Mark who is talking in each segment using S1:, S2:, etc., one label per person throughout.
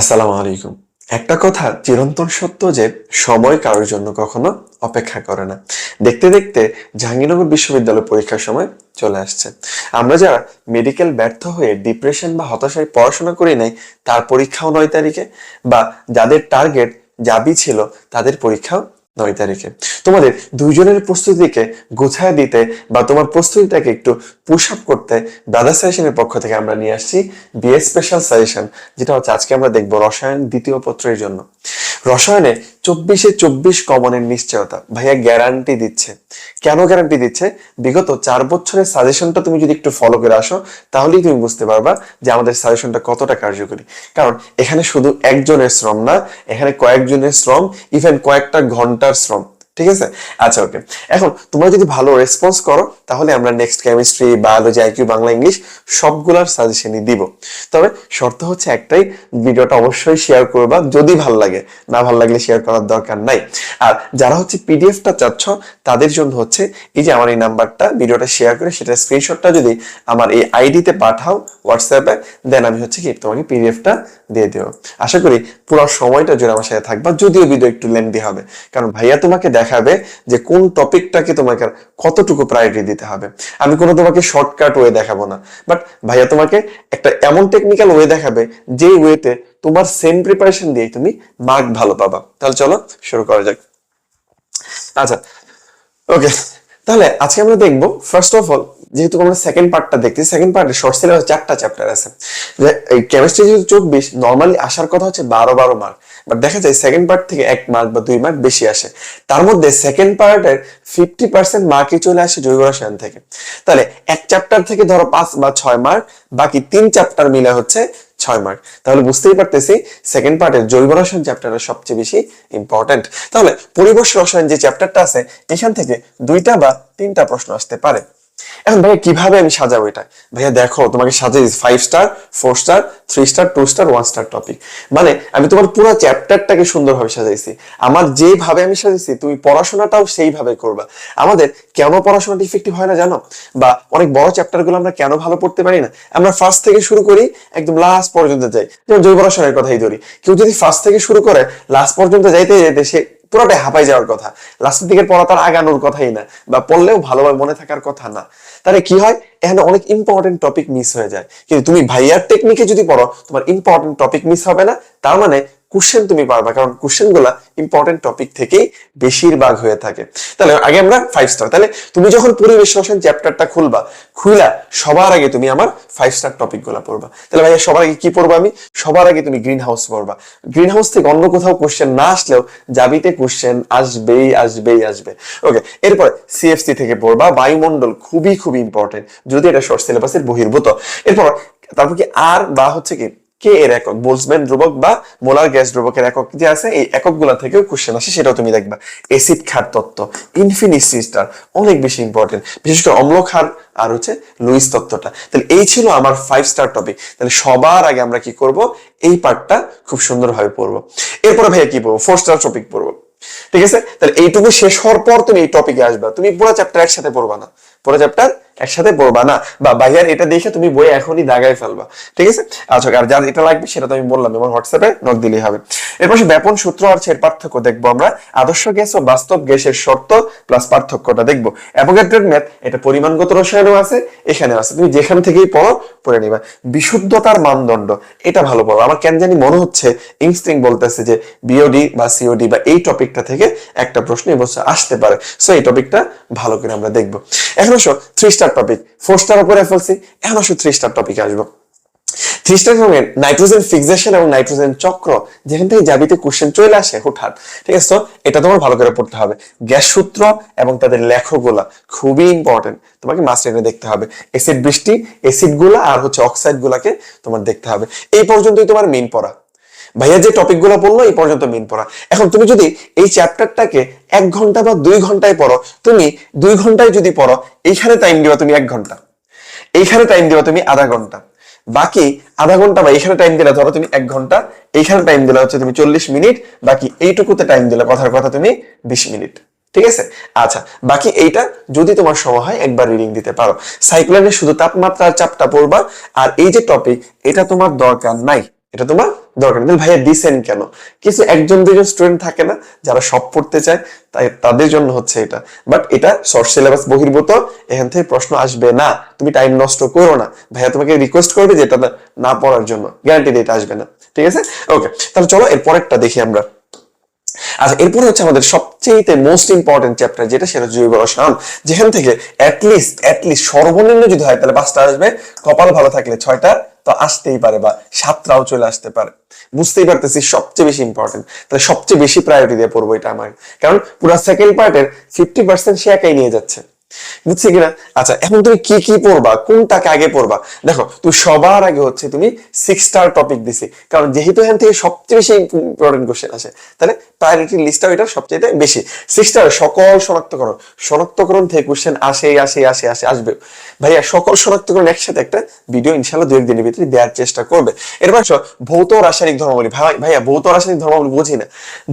S1: আসসালামু আলাইকুম। একটা কথা চিরন্তন সত্য যে, সময় কারোর জন্য কখনো অপেক্ষা করে না। দেখতে দেখতে জাহাঙ্গীরনগর বিশ্ববিদ্যালয় পরীক্ষার সময় চলে আসছে। আমরা যারা মেডিকেল ব্যর্থ হয়ে ডিপ্রেশন বা হতাশায় পড়াশোনা করি নাই, তার পরীক্ষাও নয় তারিখে, বা যাদের টার্গেট যাবি ছিল, তাদের পরীক্ষাও নয় তারিখে। তোমাদের দুইজনের প্রস্তুতিকে গুছায় দিতে বা তোমার প্রস্তুতিটাকে একটু পুশ আপ করতে দাদা সাজেশনের পক্ষ থেকে আমরা নিয়ে আসছি বিএ স্পেশাল সাজেশন যেটা হচ্ছে আজকে আমরা দেখব রসায়ন দ্বিতীয় পত্রের জন্য। রসায়নে চব্বিশে চব্বিশ কমনের নিশ্চয়তা। ভাইয়া গ্যারান্টি দিচ্ছে। কেন গ্যারান্টি দিচ্ছে? বিগত চার বছরের সাজেশনটা তুমি যদি একটু ফলো করে আসো, তাহলেই তুমি বুঝতে পারবা যে আমাদের সাজেশনটা কতটা কার্যকরী। কারণ এখানে শুধু একজনের শ্রম না, এখানে কয়েকজনের শ্রম ইভেন কয়েকটা ঘণ্টার শ্রম। ঠিক আছে? আচ্ছা ওকে এখন তোমরা যদি ভালো রেসপন্স করো, তাহলে আমরা next chemistry biology IQ Bangla English সবগুলার সাজেশনই দিব। তবে শর্ত হচ্ছে একটাই, ভিডিওটা অবশ্যই শেয়ার করবা যদি ভালো লাগে। না ভালো লাগলে শেয়ার করার দরকার নাই। আর যারা হচ্ছে পিডিএফটা চাচ্ছ, তাদের জন্য হচ্ছে এই যে আমার এই নাম্বারটা, ভিডিওটা শেয়ার করে সেটা স্ক্রিনশটটা যদি আমার এই আইডিতে পাঠাও হোয়াটসঅ্যাপে দেন আমি হচ্ছে কি তোমাকে পিডিএফটা দিয়ে দেবো। আশা করি পুরো সময়টা জুড়ে আমার সাথে থাকবা, যদিও ভিডিও একটু লেন্দি হবে। কারণ ভাইয়া তোমাকে দেখাবে যে কোন টপিকটাকে তোমাকে কতটুকু প্রায়োরিটি দিতে হবে। আমি কোনো তোমাকে শর্টকাট ওয়ে দেখাবো না। বাট ভাইয়া তোমাকে একটা এমন টেকনিক্যাল ওয়ে দেখাবে যে ওয়েতে তোমার সেম প্রিপারেশন দিয়ে তুমি মার্ক ভালো পাবা। তাহলে চলো শুরু করা যাক। আচ্ছা ওকে তাহলে আজকে আমরা দেখব ফার্স্ট অফ অল যেহেতু আমরা সেকেন্ড পার্টটা দেখছি সেকেন্ড পার্টে শর্ট সিলেবাস চারটা চ্যাপ্টার আছে। কেমিস্ট্রি যেহেতু চব্বিশ নর্মালি আসার কথা হচ্ছে বারো বারো মার্ক বাট দেখা যায় সেকেন্ড পার্ট থেকে এক মার্ক বা দুই মার্ক বেশি আসে। তার মধ্যে সেকেন্ড পার্টের ফিফটি পার্সেন্ট মার্কই চলে আসে জৈব রসায়ন থেকে। তাহলে এক চ্যাপ্টার থেকে ধরো পাঁচ বা ছয় মার্ক বাকি তিন চ্যাপ্টার মিলে হচ্ছে ছয় মার্ক তাহলে বুঝতেই পারতেছি সেকেন্ড পার্টের জৈব রসায়ন চ্যাপ্টারটা সবচেয়ে বেশি ইম্পর্টেন্ট তাহলে পরিবেশ রসায়ন যে চ্যাপ্টারটা আছে, এখান থেকে দুইটা বা তিনটা প্রশ্ন আসতে পারে। এখন ভাইয়া, কীভাবে আমি সাজাবো এটা? ভাইয়া, দেখো, তোমাকে সাজিয়ে five star four star three star two star one star topic মানে আমি তোমার পুরো চ্যাপ্টারটাকে সুন্দরভাবে সাজাইছি। আমার যেভাবে আমি সাজাইছি, তুমি পড়াশোনাটাও সেইভাবে করবা। আমাদের কেন পড়াশোনাটা ইফেক্টিভ হয় না জানো? বা অনেক বড় চ্যাপ্টারগুলো আমরা কেন ভালো পড়তে পারি না? আমরা ফার্স্ট থেকে শুরু করি, একদম লাস্ট পর্যন্ত যাই। যেমন জৈব রসায়নের কথাই ধরি। কেউ যদি ফার্স্ট থেকে শুরু করে লাস্ট পর্যন্ত যাইতে যাইতে সে পুরোটাই হাঁপাই যাওয়ার কথা। লাস্টের দিকে পড়া তার আগানোর কথাই না, বা পড়লেও ভালোভাবে মনে থাকার কথা না। তাহলে কি হয়? এখানে অনেক ইম্পর্টেন্ট টপিক মিস হয়ে যায়। কিন্তু তুমি ভাইয়ার টেকনিকে যদি পড়ো, তোমার ইম্পর্টেন্ট টপিক মিস হবে না। তার মানে কোশ্চেন তুমি পারবা, কারণ কোশ্চেনগুলা ইম্পর্টেন্ট টপিক থেকেই বেশিরভাগ হয়ে থাকে। তাহলে আগে আমরা ফাইভ স্টার তাহলে তুমি যখন পরিবেশ রসায়ন চ্যাপ্টারটা খুলবা, খুইলা সবার আগে তুমি আমার ফাইভ স্টার টপিকগুলা পড়বা। তাহলে ভাইয়া, সবার আগে কি পড়বা আমি? সবার আগে তুমি গ্রিন হাউস পড়বা। গ্রিন হাউস থেকে অন্য কোথাও কোশ্চেন না আসলেও জাবিতে কোশ্চেন আসবেই আসবেই, আসবে। ওকে এরপরে সিএফসি থেকে পড়বা, বায়ুমণ্ডল খুবই খুবই ইম্পর্টেন্ট যদি এটা শর্ট সিলেবাসের বহির্ভূত। এরপর, তারপর কি আর বা হচ্ছে কি? কে এর একক? বোলসম্যান ধ্রুবক বা মোলার গ্যাস ধ্রুবকের একক যে আছে, এই এককগুলা থেকেও কোশ্চেন আসে, সেটাও তুমি দেখবা। এসিড ক্ষার তত্ত্ব ইনফিনিটি স্টার অনেক বেশি ইম্পর্টেন্ট বিশেষ করে অম্ল ক্ষার আর হচ্ছে লুইস তত্ত্বটা। তাহলে এই ছিল আমার ফাইভ স্টার টপিক তাহলে সবার আগে আমরা কি করব? এই পার্টটা খুব সুন্দরভাবে পড়ব। এরপরে ভাইয়া কি পড়ব? ফোর স্টার টপিক পড়ব। ঠিক আছে? তাহলে এইটুকু শেষ হওয়ার পর তুমি এই টপিকে আসবা। তুমি পুরো চ্যাপ্টার একসাথে পড়বা না। পুরো চ্যাপ্টার একসাথে পড়বা, না? বা বাইরের এটা দেখে তুমি বই এখনই দাগায় ফেলবা, ঠিক আছে? আচ্ছা আর যার এটা লাগবে সেটা তো আমি বললাম আমার হোয়াটসঅ্যাপে নক দিলেই হবে। এরপর ব্যাপন সূত্র আর এর পার্থক্য দেখব আমরা। আদর্শ গ্যাস ও বাস্তব গ্যাসের শর্ত প্লাস পার্থক্যটা দেখব। অ্যাভোগাড্রোর ম্যাথ, এটা পরিমাণগত রসায়নও আছে এখানে আছে। তুমি যেখান থেকেই পড়ো, পড়ে নিবা। বিশুদ্ধতার মানদণ্ড, এটা ভালো পড়ো। আমার কেন জানি মনে হচ্ছে ইনস্টিং বলতেছে যে বিওডি বা সিওডি বা এই টপিকটা থেকে একটা প্রশ্ন এবছর আসতে পারে। সো এই টপিকটা ভালো করে আমরা দেখব। এখন আসো three star topic four star উপরে ফেলছি, এখন আসো থ্রি স্টার টপিকে আসব। থ্রি স্টার সঙ্গে নাইট্রোজেন ফিক্সেশন এবং নাইট্রোজেন চক্র, যেখান থেকে জাবিতে কোশ্চেন চলে আসে হুটহাট। ঠিক আছে, তো এটা তোমার ভালো করে পড়তে হবে। গ্যাস সূত্র এবং তাদের লেখগুলা খুবই ইম্পর্টেন্ট তোমাকে মাস্ট এনে দেখতে হবে। এসিড বৃষ্টি এসিডগুলা আর হচ্ছে অক্সাইড গুলাকে তোমার দেখতে হবে। এই পর্যন্তই তোমার মেইন পড়া। ভাইয়া যে টপিকগুলো বলল, এই পর্যন্ত মেন পড়া। এখন তুমি যদি এই চ্যাপ্টারটাকে এক ঘণ্টা বা দুই ঘন্টায় পড়ো, তুমি দুই ঘন্টায় যদি পড়ো, এইখানে টাইম দিবা তুমি এক ঘণ্টা। এইখানে টাইম দিবা তুমি আধা ঘণ্টা। বাকি আধা ঘণ্টা বা এখানে টাইম দিলে ধরো তুমি এক ঘণ্টা, এইখানে টাইম দিলে হচ্ছে তুমি চল্লিশ মিনিট, বাকি এইটুকুতে টাইম দিলে কথার কথা তুমি বিশ মিনিট। ঠিক আছে? আচ্ছা বাকি এইটা যদি তোমার সময় হয়, একবার রিডিং দিতে পারো। সাইক্লোনের শুধু তাপমাত্রার চাপটা পড়বা, আর এই যে টপিক এটা তোমার দরকার নাই। এটা তোমার দরকার নেই ভাইয়া দিছেন কেন? কিছু একজন দুজন স্টুডেন্ট থাকে না, যারা সব পড়তে চায়, তাই তাদের জন্য হচ্ছে এটা। বাট এটা শর্ট সিলেবাস বহির্ভূত, এখান থেকে প্রশ্ন আসবে না। তুমি টাইম নষ্ট করো না। ভাইয়া তোমাকে রিকোয়েস্ট করবে যে এটা না- পড়ার জন্য। গ্যারান্টি এটা আসবে না। ঠিক আছে? ওকে তাহলে চলো এর পরেরটা দেখি আমরা। আচ্ছা এরপরে হচ্ছে আমাদের সবচেয়ে মোস্ট ইম্পর্টেন্ট চ্যাপ্টার যেটা, সেটা জৈব রসায়ন। যেখান থেকে অ্যাটলিস্ট অ্যাটলিস্ট সর্বনিম্ন যদি হয়, তাহলে পাঁচটা আসবে। কপাল ভালো থাকলে ছয়টা, তো আসতেই পারে বা সাতটাও চলে আসতে পারে। বুঝতেই পারতেছি সবচেয়ে বেশি ইম্পর্টেন্ট তাহলে সবচেয়ে বেশি প্রায়োরিটি দিয়ে পড়ব এটা আমার। কারণ পুরো সেকেন্ড পার্টের ফিফটি পার্সেন্ট সে একাই নিয়ে যাচ্ছে। বুঝছি কিনা? আচ্ছা এখন তুমি কি কি পড়বা? কোনটাকে আগে পড়বা? দেখো, তুমি সবার আগে হচ্ছে তুমি সিক্স স্টার টপিক দিছি। কারণ যেহেতু এখান থেকে সবচেয়ে বেশি ইম্পর্টেন্ট কোশ্চেন আসে তাহলে প্রায়োরিটি লিস্টটা ওইটা সবচেয়ে বেশি। সিক্স স্টার সকল শনাক্তকরণ। শনাক্তকরণ থেকে কোশ্চেন আসে আসে আসে আসে, আসবে। ভাইয়া, সকল শনাক্তকরণ একসাথে একটা ভিডিও ইনশাল্লাহ দু একদিনের ভিতরে দেওয়ার চেষ্টা করবে। এরপর আসো ভৌত রাসায়নিক ধর্মাবলী। ভাই ভাইয়া, ভৌত রাসায়নিক ধর্মাবলী বুঝি না।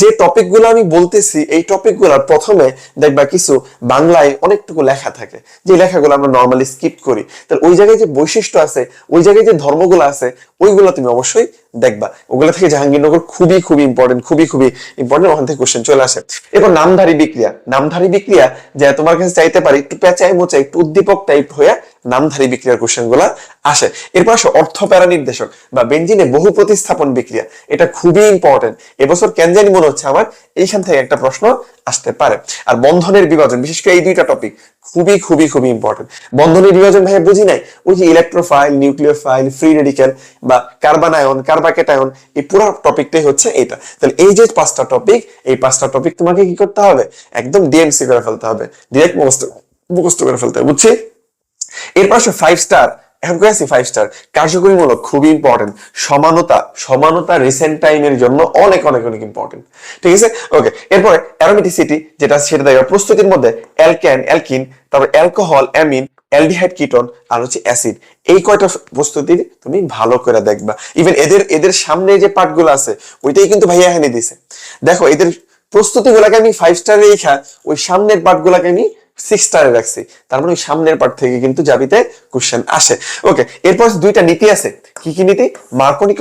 S1: যে টপিকগুলো আমি বলতেছি, এই টপিকগুলো প্রথমে দেখবা কিছু বাংলায় অনেকটুকু লেখা থাকে। যে লেখাগুলো আমরা নর্মালি স্কিপ করি। তাহলে ওই জায়গায় যে বৈশিষ্ট্য আছে, ওই জায়গায় যে ধর্মগুলো আছে, ওইগুলো তুমি অবশ্যই দেখবা, ওগুলো থেকে জাহাঙ্গীরনগর খুবই খুবই ইম্পর্টেন্ট খুবই খুবই ইম্পর্টেন্ট ওখান থেকে কোশ্চেন চলে আসে। এরপর নামধারী বিক্রিয়া। নামধারী বিক্রিয়া, যে তোমার কাছে চাইতে পারি, একটু পেঁচাই মোচাই একটু উদ্দীপক টাইপ হয়ে নামধারী বিক্রিয়ার কোশ্চেনগুলা আসে। এরপর আসে অর্থ প্যারা নির্দেশক বা বেঞ্জিনে বহু প্রতিস্থাপন বিক্রিয়া, এটা খুবই ইম্পর্টেন্ট এবছর কেন জানি মনে হচ্ছে আমার এইখান থেকে একটা প্রশ্ন আসতে পারে। আর বন্ধনের বিভাজন, বিশেষ করে এই দুইটা টপিক খুবই খুবই খুবই ইম্পর্টেন্ট বন্ধনের বিভাজন ভাই বুঝি নাই? ওই যে ইলেকট্রোফাইল নিউক্লিওফাইল ফ্রি রেডিক্যাল বা কার্বন আয়ন কার্বাকেটায়ন এই পুরো টপিকটাই হচ্ছে এটা। তাহলে এই যে পাঁচটা টপিক এই পাঁচটা টপিক তোমাকে কি করতে হবে? একদম ডিএমসি করে ফেলতে হবে। ডিরেক্ট মুখস্থ মুখস্থ করে ফেলতে হবে, বুঝছি? এরপর আসে ফাইভ স্টার এখন কয়ে আছি ফাইভ স্টার কার্যকরীমূলক, খুবই ইম্পর্টেন্ট সমানতা সমানতা রিসেন্ট টাইমের জন্য অনেক অনেক অনেক ইম্পর্টেন্ট ঠিক আছে? ওকে এরপরে অ্যারোমেটিসিটি যেটা সেটা দেখবে প্রস্তুতির মধ্যে অ্যালকেন অ্যালকিন তারপর অ্যালকোহল অ্যামিন অ্যালডিহাইড কিটন আর হচ্ছে অ্যাসিড এই কয়টা প্রস্তুতি তুমি ভালো করে দেখবা। ইভেন এদের এদের সামনে যে পার্টগুলো আছে, ওইটাই কিন্তু ভাইয়া এখানে দিছে। দেখো, এদের প্রস্তুতি গুলাকে আমি ফাইভ স্টারে রেখা, ওই সামনের পার্ট গুলাকে আমি সিক্স স্টারে রাখছি মানে সামনের পার্ট থেকে কিন্তু জাবিতে কোশ্চেন আসে। ওকে এরপর দুইটা নীতি আছে। কি কি নীতি?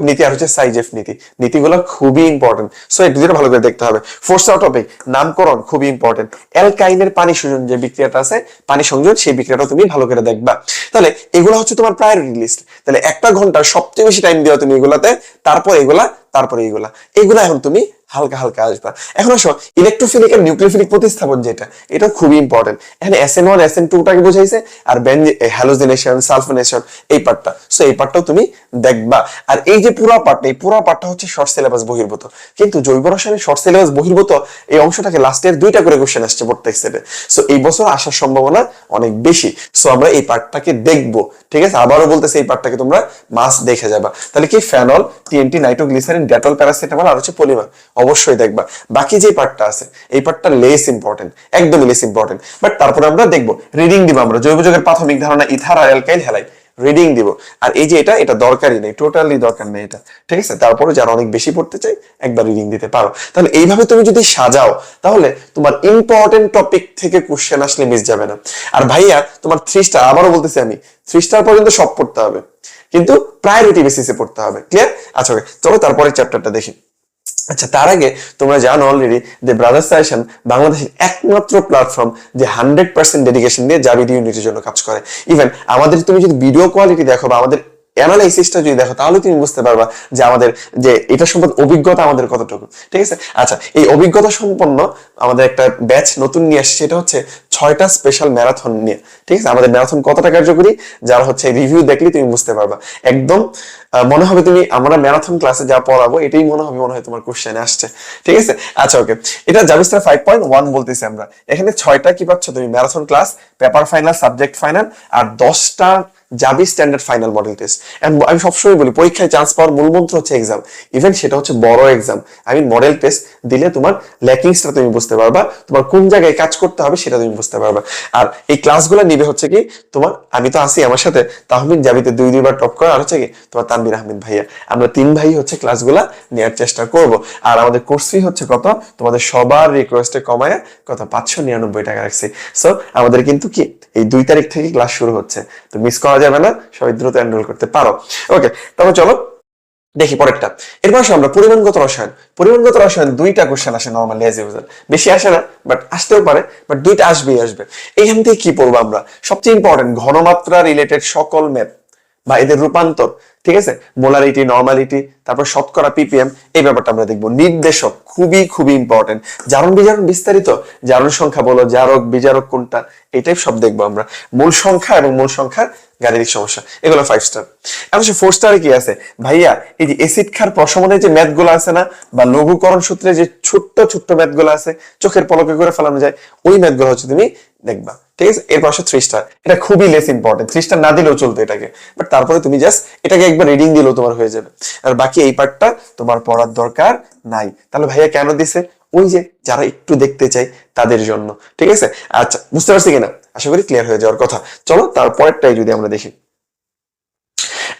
S1: নীতি আর হচ্ছে সাইজেফ নীতি। নীতিগুলো খুবই ইম্পর্টেন্ট সো এই ভালো করে দেখতে হবে। ফোর্স নামকরণ, খুবই ইম্পর্টেন্ট অ্যালকাইনের পানি সংযোজন যে বিক্রিয়াটা আছে, পানি সংযোজন, সেই বিক্রিয়াটা তুমি ভালো করে দেখবা। তাহলে, এগুলো হচ্ছে তোমার প্রায়োরিটি লিস্ট তাহলে একটা ঘণ্টার সবচেয়ে বেশি টাইম দেওয়া তুমি এগুলাতে, তারপর এগুলা, তারপরে এইগুলা এগুলা এখন তুমি হালকা হালকা আসবা। এখন আসো ইলেকট্রোফিলিক আর নিউক্লিওফিলিক প্রতিস্থাপন যেটা, এটা খুবই ইম্পর্টেন্ট এখানে S N one S N টুটাকে বোঝাইছে, আর হ্যালোজিনেশন সালফোনেশন এই পার্টটা সো এই পার্টটাও তুমি দেখবা। আর এই যে পুরো পার্টটা এই পুরো পার্টটা হচ্ছে শর্ট সিলেবাস বহির্ভূত। কিন্তু জৈব রসায়নের শর্ট সিলেবাস বহির্ভূত, এই অংশটাকে লাস্টের দুইটা করে কোশ্চেন আসছে প্রত্যেক সেটে সো এই বছর আসার সম্ভাবনা অনেক বেশি। সো আমরা এই পার্টটাকে দেখব। ঠিক আছে? আবারও বলতেছে, এই পার্টটাকে তোমরা মাস দেখে যাবা। তাহলে কি? Phenol TNT nitroglycerin Dettol paracetamol, আর হচ্ছে পলিমার। অবশ্যই দেখবা। বাকি যে পার্টটা আছে, এই পার্টটা লেস ইম্পর্টেন্ট একদমই লেস ইম্পর্টেন্ট বাট তারপরে আমরা দেখব রিডিং দিব আমরা। জৈব যৌগের প্রাথমিক ধারণা ইথার আর অ্যালকাইল হ্যালাইড রিডিং দিব। আর এই যে এটা এটা দরকারই নেই টোটালি দরকার নেই এটা। ঠিক আছে? তারপরে যারা অনেক বেশি পড়তে চাই একবার রিডিং দিতে পারো। তাহলে এইভাবে তুমি যদি সাজাও, তাহলে তোমার ইম্পর্টেন্ট টপিক থেকে কোশ্চেন আসলে মিস যাবে না। আর ভাইয়া, তোমার থ্রি স্টার আবারও বলতেছি আমি থ্রি স্টার পর্যন্ত সব পড়তে হবে। কিন্তু প্রায়োরিটি বেসিসে পড়তে হবে। ক্লিয়ার আচ্ছা ওকে চলো তারপরে চ্যাপ্টারটা দেখি। আচ্ছা তার আগে তোমরা জানো অলরেডি যে ব্রাদার্স সাজেশন বাংলাদেশের একমাত্র প্ল্যাটফর্ম যে হান্ড্রেড পার্সেন্ট ডেডিকেশন দিয়ে জাবিদ ইউনিটের জন্য কাজ করে। ইভেন আমাদের তুমি যদি ভিডিও কোয়ালিটি দেখো বা আমাদের অ্যানালাইসিসটা যদি দেখো, তাহলে তুমি বুঝতে পারবা যে আমাদের যে এটা সম্পর্কে অভিজ্ঞতা আমাদের কতটুকু। ঠিক আছে? আচ্ছা এই অভিজ্ঞতা সম্পন্ন আমাদের একটা ব্যাচ নতুন নিয়ে আসছে, সেটা হচ্ছে ছয়টা স্পেশাল ম্যারাথন নিয়ে। ঠিক আছে? আমাদের ম্যারাথন কতটা কার্যকরী, যারা হচ্ছে রিভিউ দেখলে তুমি বুঝতে পারবা। একদম মনে হবে তুমি আমরা ম্যারাথন ক্লাসে যা পড়াবো, এটাই মনে হবে, মনে হয় তোমার কোশ্চেনে আসছে। ঠিক আছে? আচ্ছা ওকে এটা জাবিস্টার ফাইভ পয়েন্ট ওয়ান বলতেছি আমরা। এখানে ছয়টা কি পাচ্ছ তুমি? Marathon class paper final subject final আর দশটা জাবি স্ট্যান্ডার্ড ফাইনাল মডেল টেস্ট আমি সবসময় বলি, পরীক্ষায় চান্স পাওয়ার মূল মন্ত্র হচ্ছে এক্সাম ইভেন সেটা হচ্ছে বড় এক্সাম আমি মডেল টেস্ট দিলে তোমার ল্যাকিংসটা তুমি বুঝতে পারবা, তোমার কোন জায়গায় কাজ করতে হবে সেটা তুমি বুঝতে পারবা। আর এই ক্লাসগুলো নিবে হচ্ছে কি, তোমার, আমি তো আছি আমার সাথে, তাহমিদ জাবিতে দুই, দুইবার টপ করে, আর হচ্ছে কি, তোমার তানবির আহমেদ ভাইয়া। আমরা তিন ভাই হচ্ছে ক্লাসগুলা নেওয়ার চেষ্টা করব। আর আমাদের কোর্স ফি হচ্ছে কত? তোমাদের সবার রিকোয়েস্টে কমায় কত? পাঁচশো নিরানব্বই টাকা রাখছি। সো আমাদের কিন্তু কি, এই দুই তারিখ থেকে ক্লাস শুরু হচ্ছে। তো মিস করা যাবে না, সবাই দ্রুত এনরোল করতে পারো। ওকে তারপর চলো দেখি পরেরটা। এরপর আমরা পরিমাণগত রসায়ন। পরিমাণগত রসায়ন দুইটা কোশ্চেন আসে নর্মালি এজ ইউজার বেশি আসে না বাট আসতেও পারে বাট দুইটা আসবেই আসবে। এইখান থেকে কি পড়ব আমরা? সবচেয়ে ইম্পর্টেন্ট ঘনমাত্রা রিলেটেড সকল ম্যাথ বা এদের রূপান্তর, ঠিক আছে? মোলারিটি নর্মালিটি তারপর শতকরা পিপিএম এই ব্যাপারটা আমরা দেখব। নির্দেশক খুবই খুবই ইম্পর্টেন্ট জারণ বিজারণ বিস্তারিত, জারণ সংখ্যা বলো, জারক, বিজারক কোনটা, এটাই সব দেখব আমরা। মূল সংখ্যা এবং মূল সংখ্যার গাণিতিক সমস্যা, এগুলো ফাইভ স্টার এখন সে ফোর স্টারে কি আছে? ভাইয়া, এই যে এসিড খার প্রশমনের যে ম্যাথগুলো আছে না, বা লঘুকরণ সূত্রে যে ছোট্ট ছোট্ট ম্যাথগুলো আছে, চোখের পলকে করে ফেলানো যায়, ওই ম্যাথগুলো হচ্ছে তুমি দেখবা, ঠিক আছে? এর পাশে থ্রি স্টার এটা খুবই লেস ইম্পর্টেন্ট থ্রি স্টার না দিলেও চলতো এটাকে। বাট তারপরে তুমি জাস্ট এটাকে একবার রিডিং দিলেও তোমার হয়ে যাবে। আর বাকি এই পার্টটা তোমার পড়ার দরকার নাই। তাহলে ভাইয়া কেন দিছে? ওই যে যারা একটু দেখতে চাই তাদের জন্য, ঠিক আছে? আচ্ছা বুঝতে পারছি কিনা? আশা করি ক্লিয়ার হয়ে যাওয়ার কথা। চলো তারপরেরটাই যদি আমরা দেখি।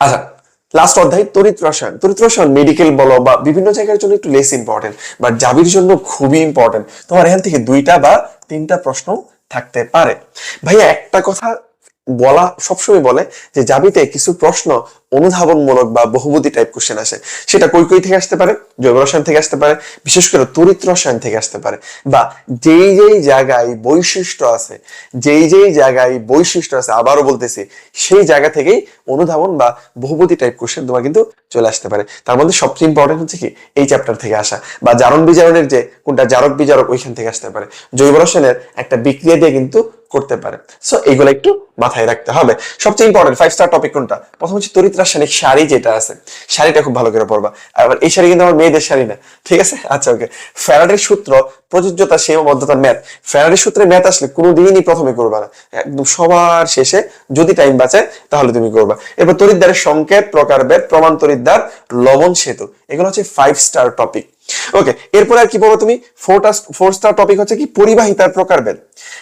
S1: আচ্ছা লাস্ট অধ্যায় তরিত রসায়ন। তরিত রসায়ন মেডিকেল বলো বা বিভিন্ন জায়গার জন্য একটু লেস ইম্পর্টেন্ট বাট জাবির জন্য খুবই ইম্পর্টেন্ট তোমার এখান থেকে দুইটা বা তিনটা প্রশ্ন থাকতে পারে। ভাইয়া, একটা কথা বলা সবসময় বলে যে জাবিতে কিছু প্রশ্ন অনুধাবনমূলক বা বহুমতি টাইপ কোশ্চেন আসে। সেটা কই কই থেকে আসতে পারে? জৈব রসায়ন থেকে আসতে পারে। বিশেষ করে তড়িৎ রসায়ন থেকে আসতে পারে। বা যেই যেই জায়গায় বৈশিষ্ট্য আছে, যেই যেই জায়গায় বৈশিষ্ট্য আছে, আবারও বলতেছি, সেই জায়গা থেকেই অনুধাবন বা বহুপতি টাইপ কোশ্চেন তোমার কিন্তু চলে আসতে পারে। তার মধ্যে সবচেয়ে ইম্পর্টেন্ট হচ্ছে কি? এই চ্যাপ্টার থেকে আসা। বা জারণ বিজারণের যে, কোনটা জারক বিজারক ওইখান থেকে আসতে পারে। জৈব রসায়নের একটা বিক্রিয়া দিয়ে কিন্তু করতে পারে। সো এইগুলো একটু মাথায় রাখতে হবে। সবচেয়ে ইম্পর্টেন্ট ফাইভ স্টার টপিক কোনটা? প্রথম হচ্ছে তরিত রাসায়নিক শাড়ি যেটা আছে, শাড়িটা খুব ভালো করে পড়বা আবার এই শাড়ি কিন্তু আমার মেয়েদের শাড়ি না, ঠিক আছে? আচ্ছা ওকে ফ্যারাডের সূত্র, প্রযোজ্যতা, সীমাবদ্ধতার ম্যাথ। ফ্যারাডের সূত্রে ম্যাথ আসলে কোনোদিনই প্রথমে করবা না। একদম সবার শেষে যদি টাইম বাঁচে তাহলে তুমি করবা। এরপর তরিদ্দারের সংকেত প্রকার প্রকারভেদ, প্রমাণ তরিদ্দার, লবণ সেতু। এগুলো হচ্ছে ফাইভ স্টার টপিক ওকে এরপরে আর কি বলব তুমি? ফোরটা ফোর স্টার টপিক হচ্ছে কি? পরিবাহিতার প্রকারভেদ।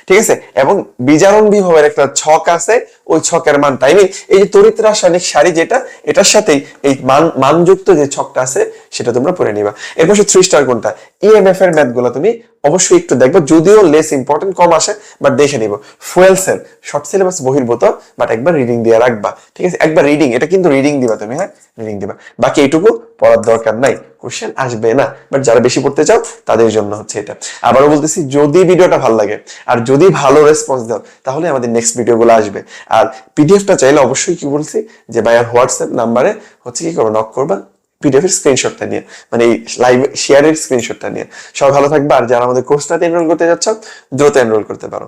S1: ঠিক আছে? এবং বিজারণ বিভবের একটা ছক আছে, ওই ছকের মান তাই এই যে তড়িৎ রাসায়নিক সারি যেটা, এটার সাথেই এই মান, মানযুক্ত যে ছকটা আছে, সেটা তোমরা পড়ে নিবা। এরপর থ্রি স্টার কোনটা? ইএমএফ এর ম্যাথগুলো তুমি অবশ্যই একটু দেখব, যদিও লেস ইম্পর্টেন্ট কম আসে বাট দেখে নিব। ফুয়েল সেল শর্ট সিলেবাস বহির্ভূত বাট একবার রিডিং দিয়ে রাখবা। ঠিক আছে? একবার রিডিং এটা কিন্তু রিডিং দিবা তুমি হ্যাঁ? রিডিং দিবা। বাকি এইটুকু পড়ার দরকার নাই। কোশ্চেন আসবে না বাট যারা বেশি পড়তে চাও, তাদের জন্য হচ্ছে এটা। আবারও বলতেছি, যদি ভিডিওটা ভালো লাগে, আর যদি ভালো রেসপন্স দাও, তাহলে আমাদের নেক্সট ভিডিওগুলো আসবে। আর পিডিএফটা চাইলে অবশ্যই কি বলছি, যে ভাইয়ার হোয়াটসঅ্যাপ নাম্বারে হচ্ছে কি করব নক করবা পিডিএফ এর স্ক্রিনশটটা নিয়ে মানে এই লাইভ শেয়ারের স্ক্রিনশটটা নিয়ে। সবাই ভালো থাকবে, আর যারা আমাদের কোর্সটাতে এনরোল করতে যাচ্ছ, দ্রুত এনরোল করতে পারো।